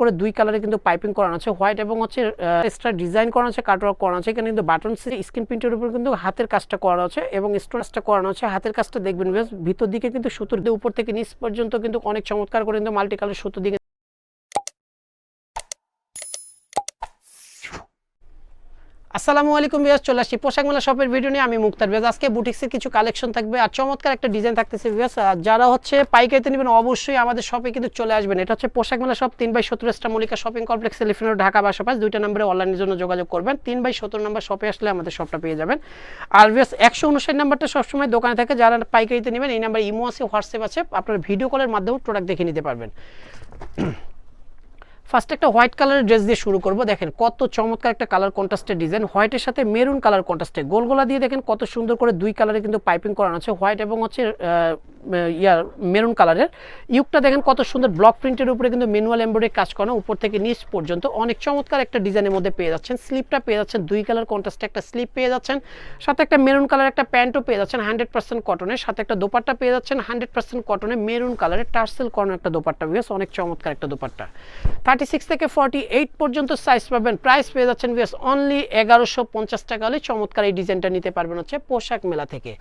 করে দুই কালারে কিন্তু পাইপিং করানো আছে। হোয়াইট এবং হচ্ছে এক্সট্রা ডিজাইন করানো আছে, কাটওয়ার্ক করানো আছে। এখানে কিন্তু বাটন স্ক্রিন প্রিন্টের উপর কিন্তু হাতের কাজটা করানো আছে এবং স্টোরেজটা করানো আছে। হাতের কাজটা দেখবেন বেশ ভিতর দিকে কিন্তু সুতোর উপর থেকে নিচ পর্যন্ত কিন্তু অনেক চমৎকার করে কিন্তু মাল্টি কালার সুতো দিকে আসসালামু আলাইকুম বিয়াস চলে আসছি পোশাক মেলা শপের ভিডিও নিয়ে। আমি মুক্তার বিয়াস আজকে বুটিক্সের কিছু কালেকশন থাকবে আর চমৎকার একটা ডিজাইন থাকতেছে বিয়াস যারা হচ্ছে পাইকারিতে নেবেন, অবশ্যই আমাদের শপে কিন্তু চলে আসবেন। এটা হচ্ছে পোশাক মেলা শপ তিন বাই সত্তর star Mallika shopping complex Elephant Dhaka বাসা দুইটা নম্বরে অনলাইনের জন্য যোগাযোগ করবেন। তিন বাই সত্তর নম্বর শপে আসলে আমাদের শপটা পেয়ে যাবেন। আর বিয়াস একশো উনষাট নাম্বারটা সবসময় দোকানে থাকে। যারা পাইকারিতে নেবেন, এই নাম্বার ইমো আছে হোয়াটসঅ্যাপ আছে। আপনার ভিডিও কলের মাধ্যমে প্রোডাক্ট দেখে নিতে পারবেন। ফার্স্ট একটা হোয়াইট কালারের ড্রেস দিয়ে শুরু করব। দেখেন কত চমৎকার একটা কালার কন্ট্রাস্টের ডিজাইন হোয়াইটের সাথে মেরুন কালার কন্ট্রাস্টে গোলগোলা দিয়ে দেখেন কত সুন্দর করে দুই কালারে কিন্তু পাইপিং করানো আছে। হোয়াইট এবং হচ্ছে ইয়ার মেরুন কালারের। ইউকটা দেখেন কত সুন্দর ব্লক প্রিন্টের উপরে কিন্তু ম্যানুয়াল এমব্রয়ডারি কাজ করানো উপর থেকে নিচ পর্যন্ত। অনেক চমৎকার একটা ডিজাইনের মধ্যে পেয়ে যাচ্ছেন। স্লিপটা পেয়ে যাচ্ছেন, দুই কালার কন্ট্রাস্টে একটা স্লিপ পেয়ে যাচ্ছেন। সাথে একটা মেরুন কালার একটা প্যান্টও পেয়ে যাচ্ছেন হান্ড্রেড পার্সেন্ট কটনের সাথে একটা দোপাট্টা পেয়ে যাচ্ছেন হান্ড্রেড পার্সেন্ট কটনে মেরুন কালারের টার্সেল করানো একটা দোপাট্টা বেশ অনেক চমৎকার একটা দোপাট্টা। থার্টি সিক্স থেকে ফর্টি এইট পর্যন্ত সাইজ পাবেন। প্রাইস পেয়ে যাচ্ছেন বিয়াস অনলি এগারোশো পঞ্চাশ টাকা হলে চমৎকার এই ডিজাইনটা নিতে পারবেন হচ্ছে পোশাক মেলা থেকে।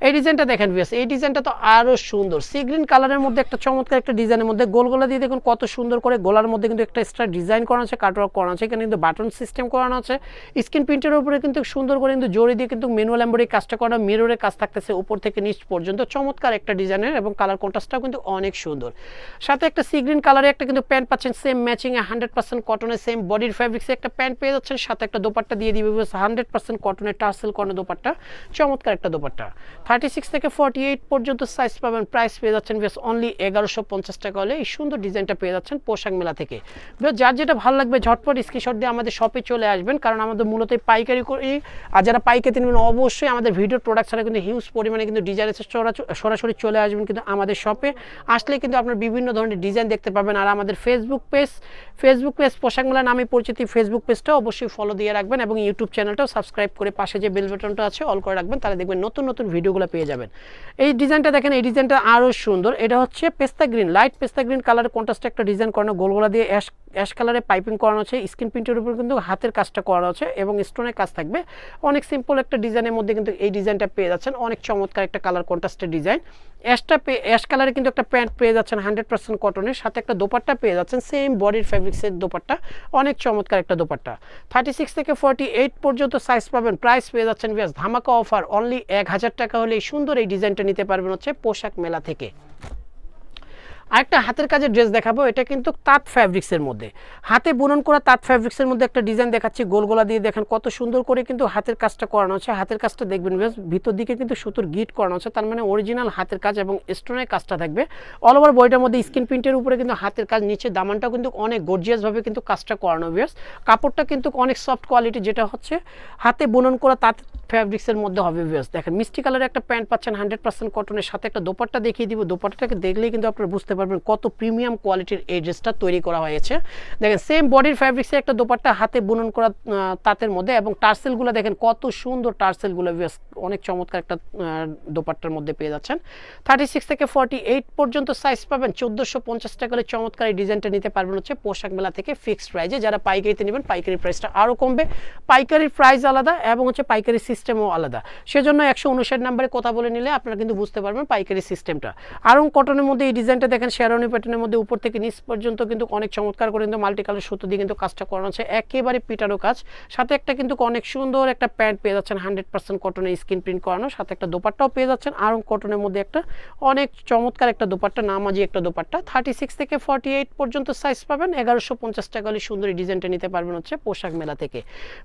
এই ডিজাইনটা দেখেন বিয়াস এই ডিজাইনটা তো আরও সুন্দর। সি গ্রিন কালারের মধ্যে একটা চমৎকার একটা ডিজাইনের মধ্যে গোল গোলা দিয়ে দেখুন কত সুন্দর করে গোলার মধ্যে কিন্তু একটা এক্সট্রা ডিজাইন করা আছে কাটওয়ার্ক করা আছে, এখানে কিন্তু বাটন সিস্টেম করানো আছে। স্ক্রিন প্রিন্টের উপরে কিন্তু সুন্দর করে কিন্তু জড়ি দিয়ে কিন্তু ম্যানুয়াল এম্বয়ডারি কাজটা করানো মিররের কাজ থাকতেছে উপর থেকে নিচ পর্যন্ত, চমৎকার একটা ডিজাইনের এবং কালার কন্ট্রাস্টটাও কিন্তু অনেক সুন্দর। সাথে একটা সি গ্রিন কালারে একটা কিন্তু প্যান্ট পাচ্ছেন সেম ম্যাচিং এ হান্ড্রেড পার্সেন্ট কটনের সেম বডির ফ্যাব্রিক্সে একটা প্যান্ট পেয়ে যাচ্ছেন, সাথে একটা দোপাট্টা দিয়ে দিবে হান্ড্রেড পার্সেন্ট কটনের টার্সেল করানো দোপাট্টা, চমৎকার একটা দোপাট্টা। থার্টি সিক্স থেকে ফর্টি এইট পর্যন্ত সাইজ পাবেন। প্রাইস পেয়ে যাচ্ছেন বেশ অনলি এগারোশো পঞ্চাশ টাকা হলে এই সুন্দর ডিজাইনটা পেয়ে যাচ্ছেন পোশাক মেলা থেকে। যার যেটা ভালো লাগবে, ঝটপট স্ক্রিনশট দিয়ে আমাদের শপে চলে আসবেন, কারণ আমাদের মূলত পাইকারি করি আর যারা পাইকারি নেবেন, অবশ্যই আমাদের ভিডিও প্রোডাক্ট ছাড়া কিন্তু হিউজ পরিমাণে কিন্তু ডিজাইন এসে সরাসরি চলে আসবেন কিন্তু আমাদের শপে আসলে কিন্তু আপনার বিভিন্ন ধরনের ডিজাইন দেখতে পাবেন। আর আমাদের ফেসবুক পেজ ফেসবুক পেজ পোশাক মেলা নামে পরিচিত ফেসবুক পেজটা অবশ্যই ফলো দিয়ে রাখবেন এবং ইউটিউব চ্যানেলটাও সাবস্ক্রাইব করে পাশে যে বেল বাটনটা আছে অল করে রাখবেন। তাহলে দেখবেন নতুন নতুন ভিডিওগুলো পেয়ে যাবেন। এই ডিজাইনটা দেখেন, এই ডিজাইনটা আরও সুন্দর। এটা হচ্ছে pista green, light pista green কালারের কন্ট্রাস্টে একটা ডিজাইন করানো, গোলগোলা দিয়ে অ্যাশ অ্যাশ কালারে পাইপিং করানো আছে। স্ক্রিন প্রিন্টের উপর কিন্তু হাতের কাজটা করানো আছে এবং স্টোনের কাজ থাকবে। অনেক সিম্পল একটা ডিজাইনের মধ্যে কিন্তু এই ডিজাইনটা পেয়ে যাচ্ছেন। অনেক চমৎকার একটা কালার কন্ট্রাস্টের ডিজাইন। অ্যাশটা পেয়ে অ্যাশ কালারে কিন্তু একটা প্যান্ট পেয়ে যাচ্ছেন হান্ড্রেড পার্সেন্ট কটনের। সাথে একটা দোপাট্টা পেয়ে যাচ্ছেন সেম বডির ফ্যাব্রিক্সের দোপাট্টা। অনেক চমৎকার একটা দোপাট্টা। থার্টি সিক্স থেকে ফর্টি এইট পর্যন্ত সাইজ পাবেন। প্রাইস পেয়ে যাচ্ছেন বিয়াস ধামাকা অফার অনলি এক হাজার টাকা হলে এই সুন্দর এই ডিজাইনটা নিতে পারবেন হচ্ছে পোশাক মেলা থেকে। আরেকটা হাতের কাজের ড্রেস দেখাবো, এটা কিন্তু তাঁত ফ্যাব্রিক্সের মধ্যে। হাতে বুনন করা তাঁত ফ্যাব্রিক্সের মধ্যে একটা ডিজাইন দেখাচ্ছি গোলগোলা দিয়ে দেখেন কত সুন্দর করে কিন্তু হাতের কাজটা করানো আছে হাতের কাজটা দেখবেন ভিতর দিকে কিন্তু সুতোর গিট করানো আছে তার মানে অরিজিনাল হাতের কাজ এবং স্টোনের কাজটা থাকবে অল ওভার বইটার মধ্যে স্ক্রিন প্রিন্টের উপরে কিন্তু হাতের কাজ নিচে দামানটাও কিন্তু অনেক গর্জিয়াসভাবে কিন্তু কাজটা করানো বেশ কাপড়টা কিন্তু অনেক সফট কোয়ালিটি যেটা হচ্ছে হাতে বুনন করা তাঁত ফ্যাব্রিক্সের মধ্যে হবে বেশ দেখেন, মিষ্টি কালারের একটা প্যান্ট পাচ্ছেন হান্ড্রেড পার্সেন্ট কটনের সাথে একটা দোপাট্টা দেখিয়ে দিব। দোপাট্টাটাকে দেখলেই কিন্তু আপনারা বুঝতে পারবেন কত প্রিমিয়াম কোয়ালিটির এই ড্রেসটা তৈরি করা হয়েছে। দেখেন সেম বডির ফ্যাব্রিক্সে একটা দোপাট্টা হাতে বুনন করা তাঁতের মধ্যে এবং টার্সেলগুলো দেখেন কত সুন্দর টার্সেলগুলো বেশ অনেক চমৎকার একটা দোপাট্টার মধ্যে পেয়ে যাচ্ছেন। থার্টি সিক্স থেকে ফর্টি এইট পর্যন্ত সাইজ পাবেন। চোদ্দোশো পঞ্চাশ টাকা চমৎকার এই ডিজাইনটা নিতে পারবেন হচ্ছে পোশাক মেলা থেকে ফিক্সড প্রাইজে যারা পাইকারিতে নেবেন, পাইকারি প্রাইসটা আরও কমবে। পাইকারির প্রাইস আলাদা এবং হচ্ছে পাইকারি সিস্টেমও আলাদা। সেজন্য একশো উনষাট নাম্বারে কথা বলে নিলে আপনারা কিন্তু বুঝতে পারবেন পাইকারি সিস্টেমটা। আরং কটনের মধ্যে এই ডিজাইনটা দেখেন শেরনি প্যাটার্নের মধ্যে উপর থেকে নিচ পর্যন্ত কিন্তু অনেক চমৎকার করে কিন্তু মাল্টি কালার সুতো দিয়ে কিন্তু কাজটা করানো আছে। একেবারে পিটানো কাজ। সাথে একটা কিন্তু অনেক সুন্দর একটা প্যান্ট পেয়ে যাচ্ছেন হান্ড্রেড পার্সেন্ট কটনের স্কিন প্রিন্ট করানো। সাথে একটা দোপাট্টাও পেয়ে যাচ্ছেন। আরং কটনের মধ্যে একটা অনেক চমৎকার একটা দোপাট্টা, নামাজি একটা দোপাট্টা। থার্টি সিক্স থেকে ফর্টি এইট পর্যন্ত সাইজ পাবেন। এগারোশো পঞ্চাশ টাকা হলে সুন্দর ডিজাইনটা নিতে পারবেন হচ্ছে পোশাক মেলা থেকে।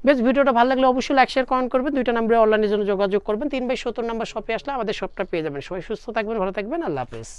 বেশ, ভিডিওটা ভালো লাগলে অবশ্যই লাইক শেয়ার কমেন্ট করবেন। দুইটা নাম্বারে অনলাইনের জন্য যোগাযোগ করবেন। তিন বাই সত্তর নম্বর শপে আসলে আমাদের শপটা পেয়ে যাবেন। সবাই সুস্থ থাকবেন, ভালো থাকবেন। আল্লাহ হাফেজ।